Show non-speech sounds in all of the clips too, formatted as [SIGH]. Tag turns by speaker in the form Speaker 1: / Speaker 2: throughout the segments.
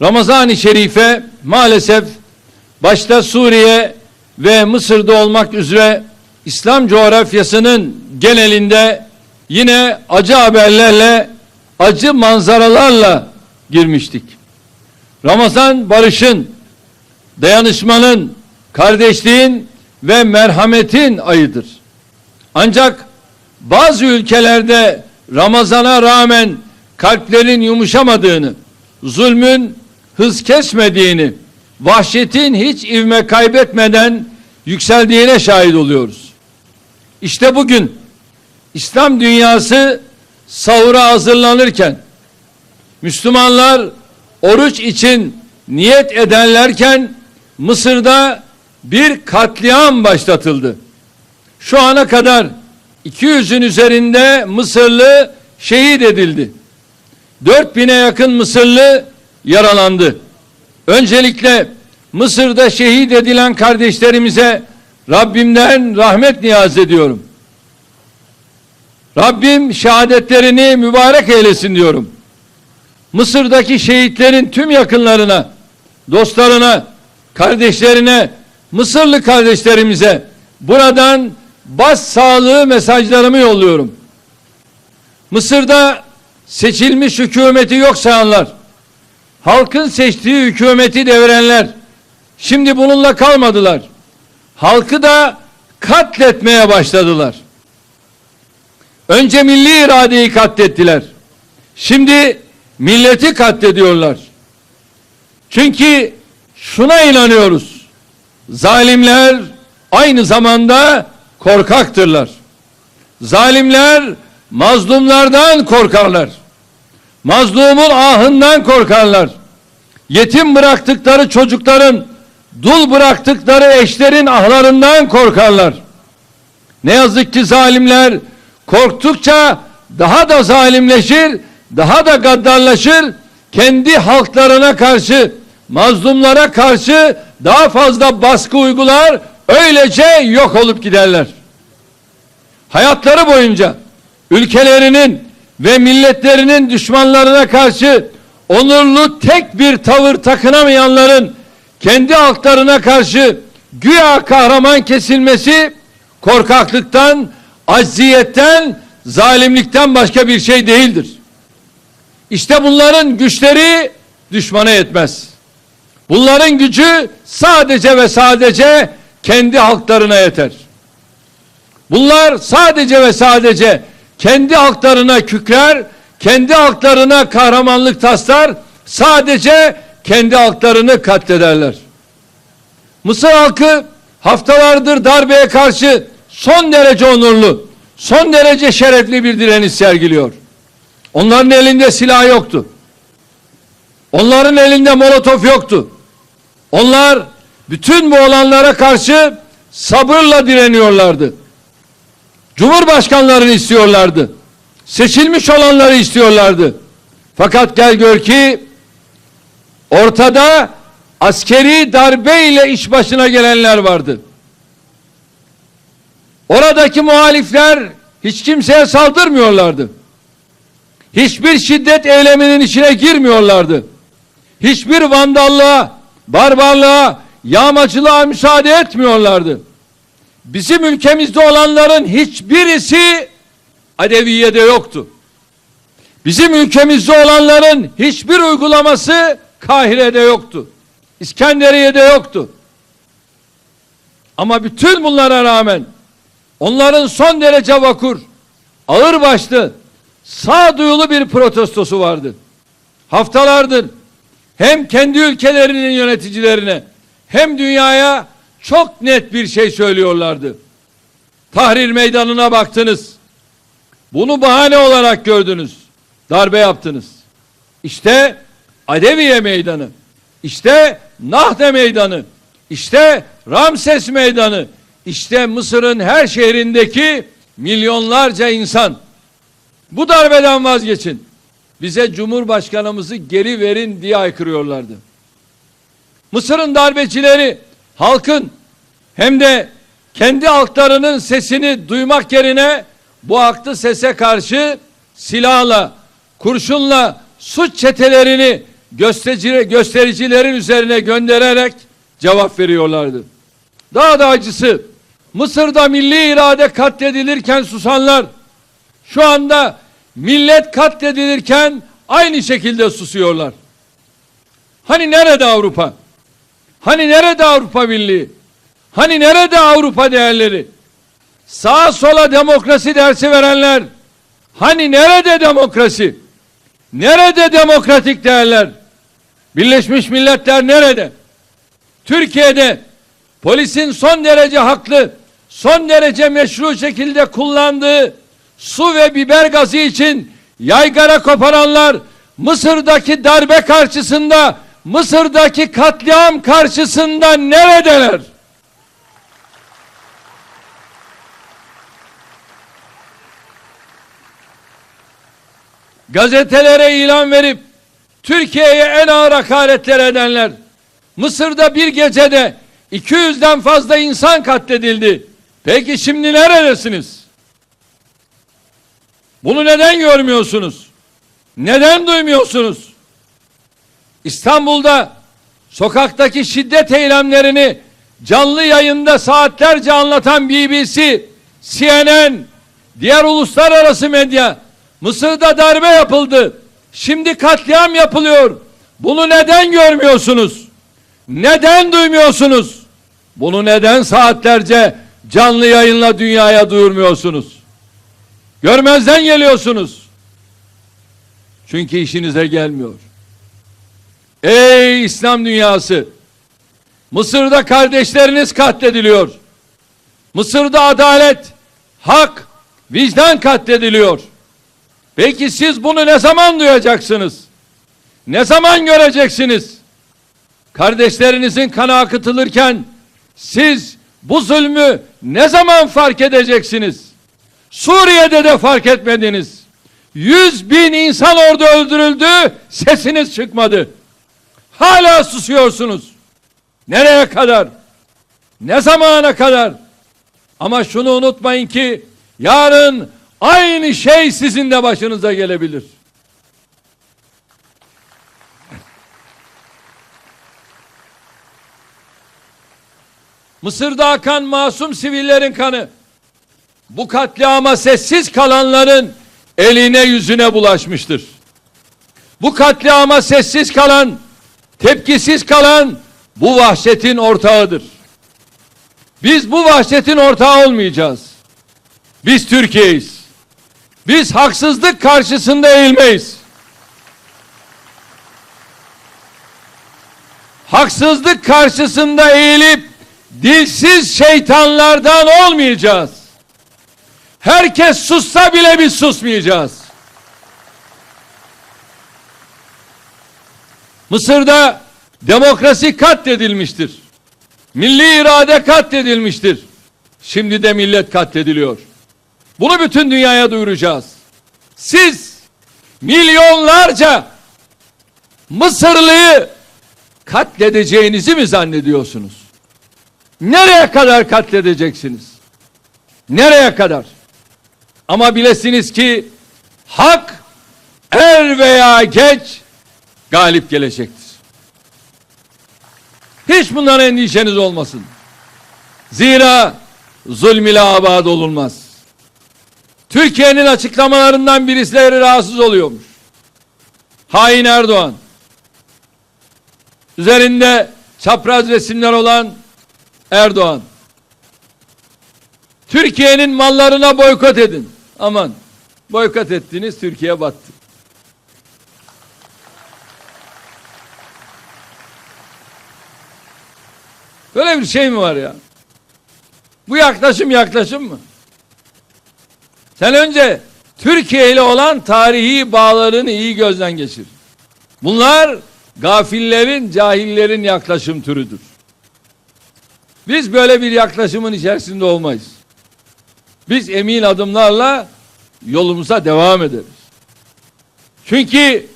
Speaker 1: Ramazan-ı Şerife maalesef başta Suriye ve Mısır'da olmak üzere İslam coğrafyasının genelinde yine acı haberlerle, acı manzaralarla girmiştik. Ramazan barışın, dayanışmanın, kardeşliğin ve merhametin ayıdır. Ancak bazı ülkelerde Ramazana rağmen kalplerin yumuşamadığını, zulmün hız kesmediğini, vahşetin hiç ivme kaybetmeden yükseldiğine şahit oluyoruz. İşte bugün İslam dünyası sahura hazırlanırken Müslümanlar oruç için niyet ederlerken Mısır'da bir katliam başlatıldı. Şu ana kadar 200'ün üzerinde Mısırlı şehit edildi. 4000'e yakın Mısırlı yaralandı. Öncelikle Mısır'da şehit edilen kardeşlerimize Rabbimden rahmet niyaz ediyorum. Rabbim şehadetlerini mübarek eylesin diyorum. Mısır'daki şehitlerin tüm yakınlarına, dostlarına, kardeşlerine, Mısırlı kardeşlerimize buradan bas sağlığı mesajlarımı yolluyorum. Mısır'da seçilmiş hükümeti yok sayanlar, halkın seçtiği hükümeti devirenler, şimdi bununla kalmadılar. Halkı da katletmeye başladılar. Önce milli iradeyi katlettiler. Şimdi milleti katlediyorlar. Çünkü şuna inanıyoruz. Zalimler aynı zamanda korkaktırlar. Zalimler mazlumlardan korkarlar. Mazlumun ahından korkarlar. Yetim bıraktıkları çocukların, dul bıraktıkları eşlerin ahlarından korkarlar. Ne yazık ki zalimler korktukça daha da zalimleşir, daha da gaddarlaşır, kendi halklarına karşı, mazlumlara karşı daha fazla baskı uygular, öylece yok olup giderler. Hayatları boyunca ülkelerinin ve milletlerinin düşmanlarına karşı onurlu tek bir tavır takınamayanların kendi halklarına karşı güya kahraman kesilmesi korkaklıktan, acziyetten, zalimlikten başka bir şey değildir. İşte bunların güçleri düşmana yetmez. Bunların gücü sadece ve sadece kendi halklarına yeter. Bunlar sadece ve sadece kendi halklarına kükrer, kendi halklarına kahramanlık taslar, sadece kendi halklarını katlederler. Mısır halkı haftalardır darbeye karşı son derece onurlu, son derece şerefli bir direniş sergiliyor. Onların elinde silah yoktu. Onların elinde molotof yoktu. Onlar bütün bu olanlara karşı sabırla direniyorlardı. Cumhurbaşkanlarını istiyorlardı. Seçilmiş olanları istiyorlardı. Fakat gel gör ki ortada askeri darbe ile iş başına gelenler vardı. Oradaki muhalifler hiç kimseye saldırmıyorlardı. Hiçbir şiddet eyleminin içine girmiyorlardı. Hiçbir vandallığa, barbarlığa, yağmacılığa müsaade etmiyorlardı. Bizim ülkemizde olanların hiçbirisi Adeviye'de yoktu. Bizim ülkemizde olanların hiçbir uygulaması Kahire'de yoktu. İskenderiye'de yoktu. Ama bütün bunlara rağmen onların son derece vakur, ağırbaşlı, sağduyulu bir protestosu vardı. Haftalardır hem kendi ülkelerinin yöneticilerine hem dünyaya çok net bir şey söylüyorlardı. Tahrir meydanına baktınız. Bunu bahane olarak gördünüz. Darbe yaptınız. İşte Adeviye meydanı. İşte Nahde meydanı. İşte Ramses meydanı. İşte Mısır'ın her şehrindeki milyonlarca insan. Bu darbeden vazgeçin. Bize Cumhurbaşkanımızı geri verin diye aykırıyorlardı. Mısır'ın darbecileri halkın hem de kendi halklarının sesini duymak yerine bu haklı sese karşı silahla, kurşunla suç çetelerini gösterici, göstericilerin üzerine göndererek cevap veriyorlardı. Daha da acısı Mısır'da milli irade katledilirken susanlar şu anda millet katledilirken aynı şekilde susuyorlar. Hani nerede Avrupa? Hani nerede Avrupa Birliği? Hani nerede Avrupa değerleri? Sağa sola demokrasi dersi verenler hani nerede demokrasi? Nerede demokratik değerler? Birleşmiş Milletler nerede? Türkiye'de polisin son derece haklı, son derece meşru şekilde kullandığı su ve biber gazı için yaygara koparanlar Mısır'daki darbe karşısında, Mısır'daki katliam karşısında neredeler? Gazetelere ilan verip Türkiye'ye en ağır hakaretler edenler Mısır'da bir gecede 200'den fazla insan katledildi. Peki şimdi neredesiniz? Bunu neden görmüyorsunuz? Neden duymuyorsunuz? İstanbul'da sokaktaki şiddet eylemlerini canlı yayında saatlerce anlatan BBC, CNN, diğer uluslararası medya Mısır'da darbe yapıldı. Şimdi katliam yapılıyor. Bunu neden görmüyorsunuz? Neden duymuyorsunuz? Bunu neden saatlerce canlı yayınla dünyaya duyurmuyorsunuz? Görmezden geliyorsunuz. Çünkü işinize gelmiyor. Ey İslam dünyası! Mısır'da kardeşleriniz katlediliyor. Mısır'da adalet, hak, vicdan katlediliyor. Peki siz bunu ne zaman duyacaksınız? Ne zaman göreceksiniz? Kardeşlerinizin kanı akıtılırken siz bu zulmü ne zaman fark edeceksiniz? Suriye'de de fark etmediniz. Yüz bin insan orada öldürüldü, sesiniz çıkmadı. Hala susuyorsunuz. Nereye kadar? Ne zamana kadar? Ama şunu unutmayın ki yarın aynı şey sizin de başınıza gelebilir. Mısır'da akan masum sivillerin kanı bu katliama sessiz kalanların eline yüzüne bulaşmıştır. Bu katliama sessiz kalan, tepkisiz kalan bu vahşetin ortağıdır. Biz bu vahşetin ortağı olmayacağız. Biz Türkiye'yiz. Biz haksızlık karşısında eğilmeyiz. Haksızlık karşısında eğilip dilsiz şeytanlardan olmayacağız. Herkes sussa bile biz susmayacağız. Mısır'da demokrasi katledilmiştir. Milli irade katledilmiştir. Şimdi de millet katlediliyor. Bunu bütün dünyaya duyuracağız. Siz milyonlarca Mısırlıyı katledeceğinizi mi zannediyorsunuz? Nereye kadar katledeceksiniz? Nereye kadar? Ama bilesiniz ki hak er veya geç galip gelecektir. Hiç bundan endişeniz olmasın. Zira zulm ile abad olunmaz. Türkiye'nin açıklamalarından birisileri rahatsız oluyormuş. Hain Erdoğan. Üzerinde çapraz resimler olan Erdoğan. Türkiye'nin mallarına boykot edin. Aman boykot ettiniz Türkiye battı. Böyle bir şey mi var ya? Bu yaklaşım yaklaşım mı? Sen önce Türkiye ile olan tarihi bağlarını iyi gözden geçir. Bunlar gafillerin, cahillerin yaklaşım türüdür. Biz böyle bir yaklaşımın içerisinde olmayız. Biz emin adımlarla yolumuza devam ederiz. Çünkü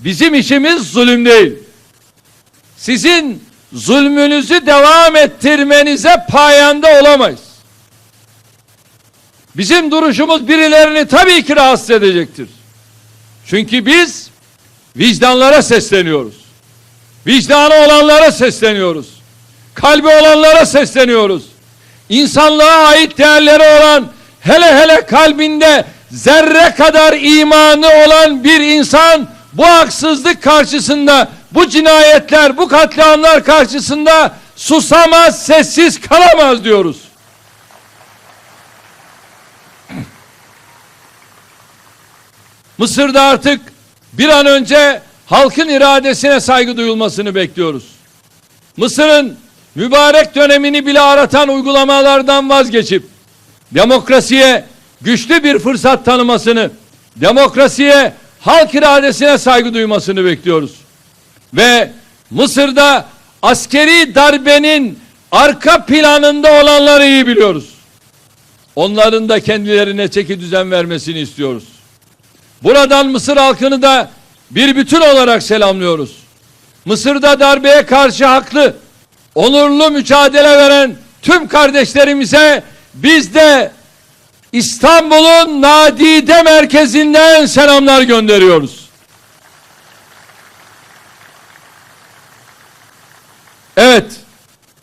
Speaker 1: bizim işimiz zulüm değil. Sizin zulmünüzü devam ettirmenize payanda olamayız. Bizim duruşumuz birilerini tabii ki rahatsız edecektir. Çünkü biz vicdanlara sesleniyoruz. Vicdanı olanlara sesleniyoruz. Kalbi olanlara sesleniyoruz. İnsanlığa ait değerleri olan hele hele kalbinde zerre kadar imanı olan bir insan bu haksızlık karşısında, bu cinayetler, bu katliamlar karşısında susamaz, sessiz kalamaz diyoruz. [CLEARS THROAT] Mısır'da artık bir an önce halkın iradesine saygı duyulmasını bekliyoruz. Mısır'ın mübarek dönemini bile aratan uygulamalardan vazgeçip demokrasiye güçlü bir fırsat tanımasını, demokrasiye halk iradesine saygı duymasını bekliyoruz. Ve Mısır'da askeri darbenin arka planında olanları iyi biliyoruz. Onların da kendilerine çeki düzen vermesini istiyoruz. Buradan Mısır halkını da bir bütün olarak selamlıyoruz. Mısır'da darbeye karşı haklı, onurlu mücadele veren tüm kardeşlerimize biz de İstanbul'un nadide merkezinden selamlar gönderiyoruz. Evet,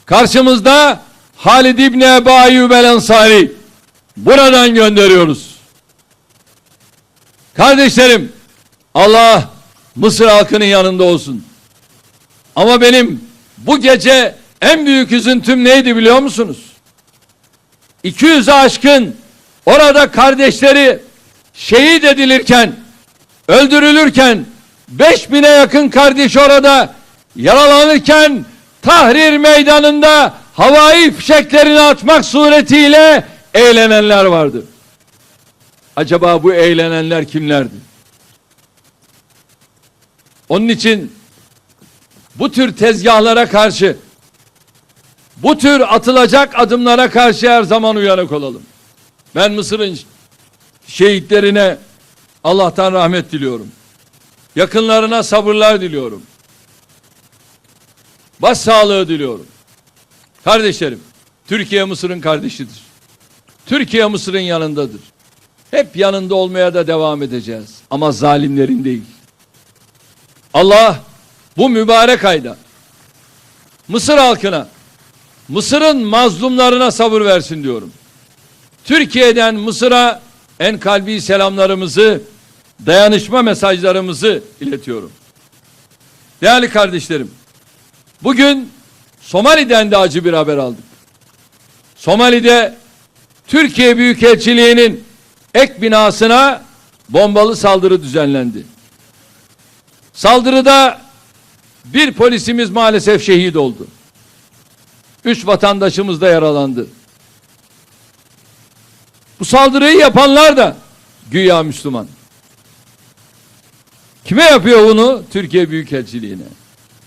Speaker 1: karşımızda Halid İbni Ebu Ayyub el Ensari. Buradan gönderiyoruz. Kardeşlerim, Allah Mısır halkının yanında olsun. Ama benim bu gece en büyük üzüntüm neydi biliyor musunuz? 200'e aşkın orada kardeşleri şehit edilirken, öldürülürken 5000'e yakın kardeş orada yaralanırken Tahrir meydanında havai fişeklerini atmak suretiyle eğlenenler vardı. Acaba bu eğlenenler kimlerdi? Onun için bu tür tezgahlara karşı bu tür atılacak adımlara karşı her zaman uyanık olalım. Ben Mısır'ın şehitlerine Allah'tan rahmet diliyorum. Yakınlarına sabırlar diliyorum. Baş sağlığı diliyorum. Kardeşlerim, Türkiye Mısır'ın kardeşidir. Türkiye Mısır'ın yanındadır. Hep yanında olmaya da devam edeceğiz. Ama zalimlerin değil. Allah bu mübarek ayda Mısır halkına, Mısır'ın mazlumlarına sabır versin diyorum. Türkiye'den Mısır'a en kalbi selamlarımızı, dayanışma mesajlarımızı iletiyorum. Değerli kardeşlerim, bugün Somali'den de acı bir haber aldık. Somali'de Türkiye Büyükelçiliği'nin ek binasına bombalı saldırı düzenlendi. Saldırıda bir polisimiz maalesef şehit oldu. Üç vatandaşımız da yaralandı. Bu saldırıyı yapanlar da güya Müslüman. Kime yapıyor bunu? Türkiye Büyükelçiliğine.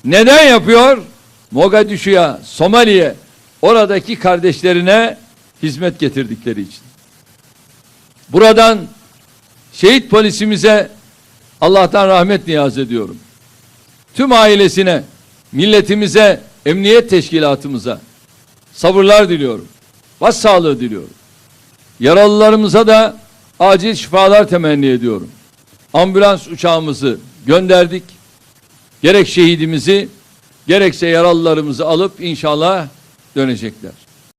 Speaker 1: Neden yapıyor? Mogadishu'ya, Somali'ye, oradaki kardeşlerine hizmet getirdikleri için. Buradan şehit polisimize Allah'tan rahmet niyaz ediyorum. Tüm ailesine, milletimize, emniyet teşkilatımıza sabırlar diliyorum. Baş sağlığı diliyorum. Yaralılarımıza da acil şifalar temenni ediyorum. Ambulans uçağımızı gönderdik. Gerek şehidimizi gerekse yaralılarımızı alıp inşallah dönecekler.